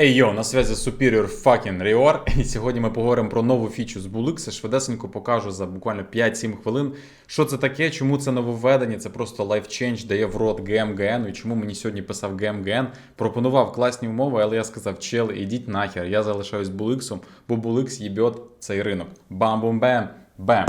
Ей йо, на зв'язі Superior fucking Rior. І сьогодні ми поговоримо про нову фічу з Bulix. Швидесенько покажу за буквально 5-7 хвилин. Що це таке, чому це нововведення, це просто change, дає в рот GMGN. І чому мені сьогодні писав GMGN, пропонував класні умови, але я сказав, чели, ідіть нахер, я залишаюсь Bulix, бо Bulix їбьот цей ринок. Бам-бум-бем, бем.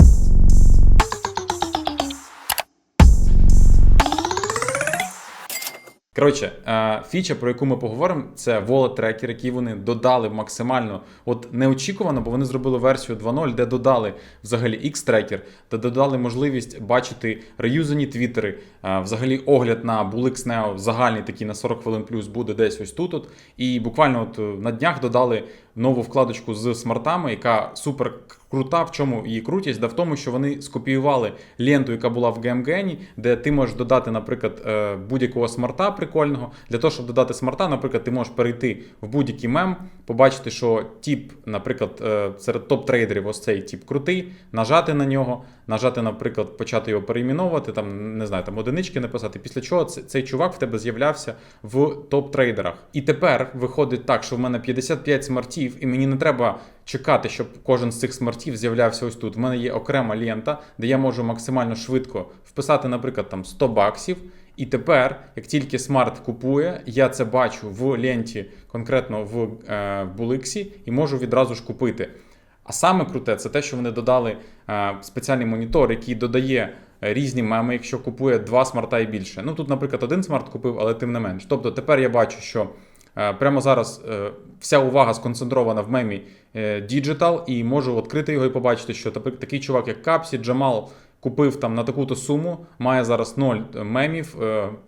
Коротше, е, фіча, про яку ми поговоримо, це wallet tracker, який вони додали максимально от неочікувано, бо вони зробили версію 2.0, де додали взагалі X-Tracker, де додали можливість бачити реюзані твіттери. Е, Взагалі огляд на Bulix Neo загальний такий на 40 хвилин плюс буде десь ось тут. І буквально от е, на днях додали нову вкладочку з смартами, яка супер крута. В чому її крутість? Да в тому, що вони скопіювали ленту, яка була в GMGN, де ти можеш додати, наприклад, е, будь-якого смарта прикольного. Для того, щоб додати смарта, наприклад, ти можеш перейти в будь-який мем, побачити, що тіп, наприклад, е, серед топ-трейдерів ось цей тип крутий, нажати на нього, нажати, наприклад, почати його перейменовувати, там не знаю, там одинички написати. Після чого цей чувак в тебе з'являвся в топ-трейдерах. І тепер виходить так, що в мене 55 смартів, і мені не треба чекати, щоб кожен з цих смартів з'являвся ось тут. В мене є окрема лента, де я можу максимально швидко вписати, наприклад, там 100 баксів. І тепер, як тільки смарт купує, я це бачу в ленті, конкретно в е, Буликсі, і можу відразу ж купити. А саме круте, це те, що вони додали е, спеціальний монітор, який додає е, різні меми, якщо купує два смарта і більше. Ну тут, наприклад, один смарт купив, але тим не менш. Тобто тепер я бачу, що е, прямо зараз вся увага сконцентрована в мемі Digital, і можу відкрити його і побачити, що такий чувак, як Капсі, Джамал. Купив там на таку-то суму, має зараз ноль мемів,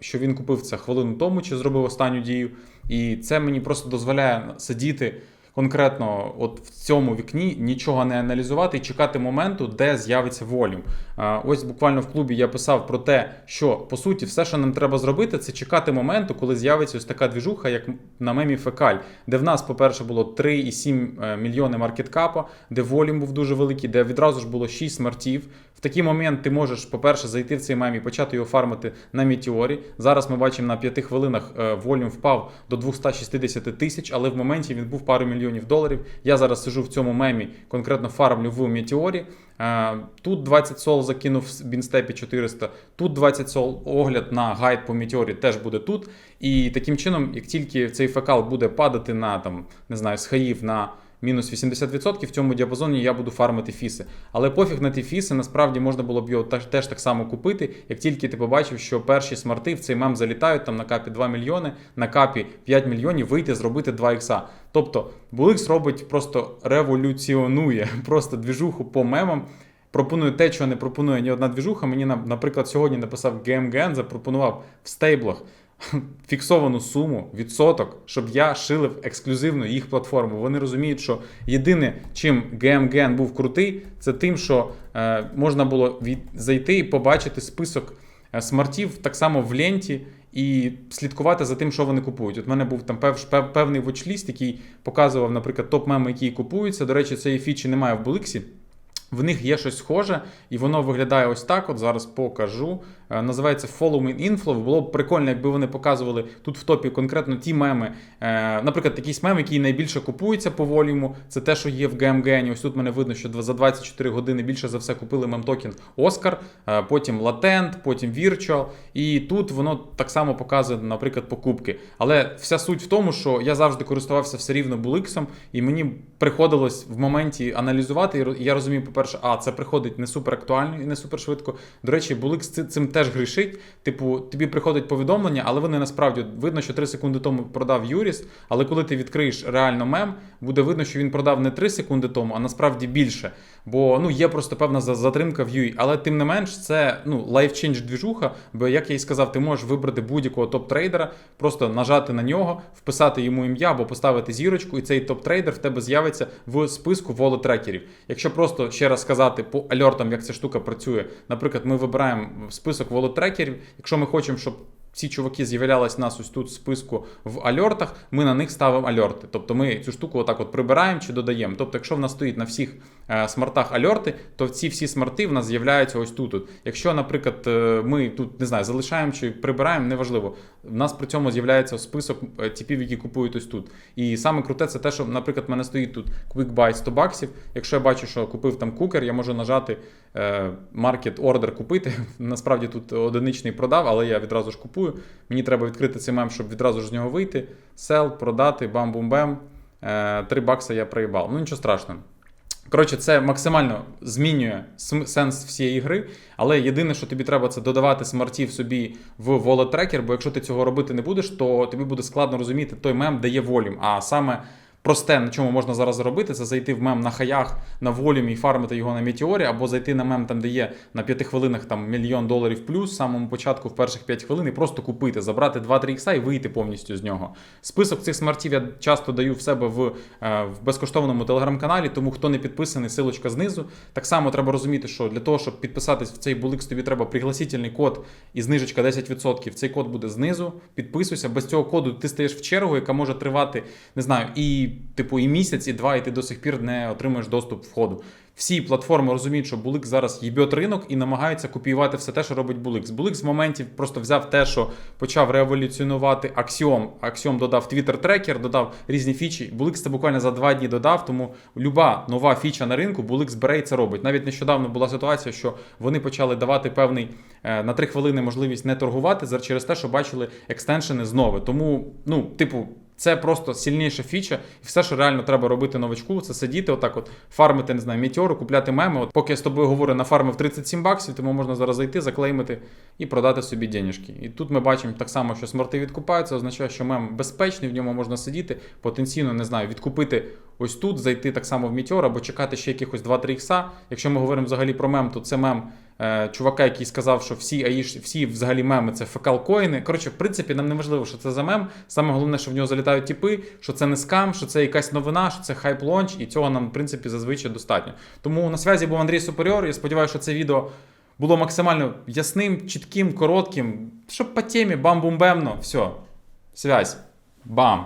що він купив це хвилину тому чи зробив останню дію. І це мені просто дозволяє сидіти конкретно от в цьому вікні, нічого не аналізувати і чекати моменту, де з'явиться волюм. Е, Ось буквально в клубі я писав про те, що по суті все, що нам треба зробити, це чекати моменту, коли з'явиться ось така двіжуха, як на мемі Фекаль, де в нас, по-перше, було 3,7 мільйони маркеткапа, де волюм був дуже великий, де відразу ж було 6 смартів. В такий момент ти можеш, по-перше, зайти в цей мем і почати його фармити на Мітіорі. Зараз ми бачимо на 5 хвилинах е, волюм впав до 260 тисяч, але в моменті він був пару мільйонів доларів. Я зараз сижу в цьому мемі, конкретно фармлю в Мітіорі. Е, Тут 20 сол закинув в бінстепі 400, тут 20 сол огляд на гайд по Метеорі теж буде тут. І таким чином, як тільки цей фекал буде падати на там, не знаю, з хаїв на мінус 80%, в цьому діапазоні я буду фармити фіси. Але пофіг на ті фіси, насправді можна було б його теж, так само купити, як тільки ти побачив, що перші смарти в цей мем залітають там на капі 2 мільйони, на капі 5 мільйонів вийти, зробити 2 ікса. Тобто Буликс робить просто революціонує просто двіжуху по мемам. Пропонує те, що не пропонує ні одна двіжуха. Мені, на- наприклад, сьогодні написав GMGN, запропонував в стейблах фіксовану суму, відсоток, щоб я шилив ексклюзивно їх платформу. Вони розуміють, що єдине, чим GMGN був крутий, це тим, що е, можна було від, зайти і побачити список е, смартів так само в ленті. І слідкувати за тим, що вони купують. От в мене був там пев, пев, певний вочліст, який показував, наприклад, топ-меми, які купуються. До речі, цієї фічі немає в Буликсі. В них є щось схоже, і воно виглядає ось так. От зараз покажу. Е, Називається Following Inflow. Було б прикольно, якби вони показували тут в топі конкретно ті меми. Е, Наприклад, якийсь мем, який найбільше купується по волюму. Це те, що є в GMGN. Ось тут мене видно, що за 24 години більше за все купили мем-токен Oscar, е, потім Latent, потім Virtual. І тут воно так само показує, наприклад, покупки. Але вся суть в тому, що я завжди користувався все рівно Буликсом, і мені приходилось в моменті аналізувати. І я розумію, по-перше, а це приходить не супер актуально і не супер швидко. До речі, Булик з цим теж грішить. Типу, тобі приходить повідомлення, але вони насправді видно, що 3 секунди тому продав Юріс. Але коли ти відкриєш реально мем, буде видно, що він продав не 3 секунди тому, а насправді більше. Бо ну є просто певна затримка в UI. Але тим не менш, це ну лайфчейндж двіжуха. Бо як я і сказав, ти можеш вибрати будь-якого топ-трейдера, просто нажати на нього, вписати йому ім'я або поставити зірочку, і цей топ-трейдер в тебе з'явиться в списку волотрекерів. Якщо просто ще раз сказати по альортам, як ця штука працює, наприклад, ми вибираємо список волотрекерів. Якщо ми хочемо, щоб ці чуваки з'являлись нас ось тут в списку в альортах, ми на них ставимо альорти. Тобто ми цю штуку отак от прибираємо чи додаємо. Тобто, якщо в нас стоїть на всіх е, смартах альорти, то ці всі смарти в нас з'являються ось тут. от. Якщо, наприклад, е, ми тут не знаю, залишаємо чи прибираємо, неважливо. В нас при цьому з'являється список е, типів, які купують ось тут. І саме круте це те, що, наприклад, в мене стоїть тут Quick Buy 100 баксів. Якщо я бачу, що купив там кукер, я можу нажати е, Market Order купити. Насправді тут одиничний продав, але я відразу ж купую. Мені треба відкрити цей мем, щоб відразу ж з нього вийти. Sell, продати, бам-бум-бем. 3 бакса я проїбав. Ну нічого страшного. Коротше, це максимально змінює сенс всієї гри, але єдине, що тобі треба, це додавати смартів собі в tracker, бо якщо ти цього робити не будеш, то тобі буде складно розуміти той мем, де є волюм. А саме просте, на чому можна зараз зробити, це зайти в мем на хаях на волюмі і фармити його на метеорі, або зайти на мем там, де є на 5 хвилинах там мільйон доларів плюс, в самому початку в перших 5 хвилин, і просто купити, забрати 2-3 ікса і вийти повністю з нього. Список цих смартів я часто даю в себе в, е, в безкоштовному телеграм-каналі, тому хто не підписаний, силочка знизу. Так само треба розуміти, що для того, щоб підписатись в цей буликс, тобі треба пригласительний код і знижечка 10%. Цей код буде знизу. Підписуйся. Без цього коду ти стаєш в чергу, яка може тривати, не знаю, і типу і місяць, і два, і ти до сих пір не отримуєш доступ входу. Всі платформи розуміють, що Булик зараз їбьот ринок і намагаються копіювати все те, що робить Булик. Булик з моментів просто взяв те, що почав революціонувати Axiom. Axiom додав Twitter трекер, додав різні фічі. Булик це буквально за два дні додав. Тому люба нова фіча на ринку, Булик бере і це робить. Навіть нещодавно була ситуація, що вони почали давати певний е, на три хвилини можливість не торгувати через те, що бачили екстеншени знову. Тому, ну, типу. Це просто сильніша фіча, і все, що реально треба робити новачку, це сидіти, отак, от фармити, не знаю, мітьору, купляти меми. От поки я з тобою говорю, нафармив 37 баксів, тому можна зараз зайти, заклеймити і продати собі денежки. І тут ми бачимо так само, що смарти відкупаються, означає, що мем безпечний, в ньому можна сидіти, потенційно не знаю, відкупити ось тут, зайти так само в мітьор або чекати ще якихось 2-3 ікса. Якщо ми говоримо взагалі про мем, то це мем чувака, який сказав, що всі аїш, всі взагалі меми це фекал-коїни. Коротше, в принципі, нам не важливо, що це за мем. Саме головне, що в нього залітають тіпи, що це не скам, що це якась новина, що це хайп-лонч, і цього нам, в принципі, зазвичай достатньо. Тому на зв'язі був Андрій Суперіор. Я сподіваюся, що це відео було максимально ясним, чітким, коротким, щоб по темі бам-бум-бемно. Все. Связь. Бам.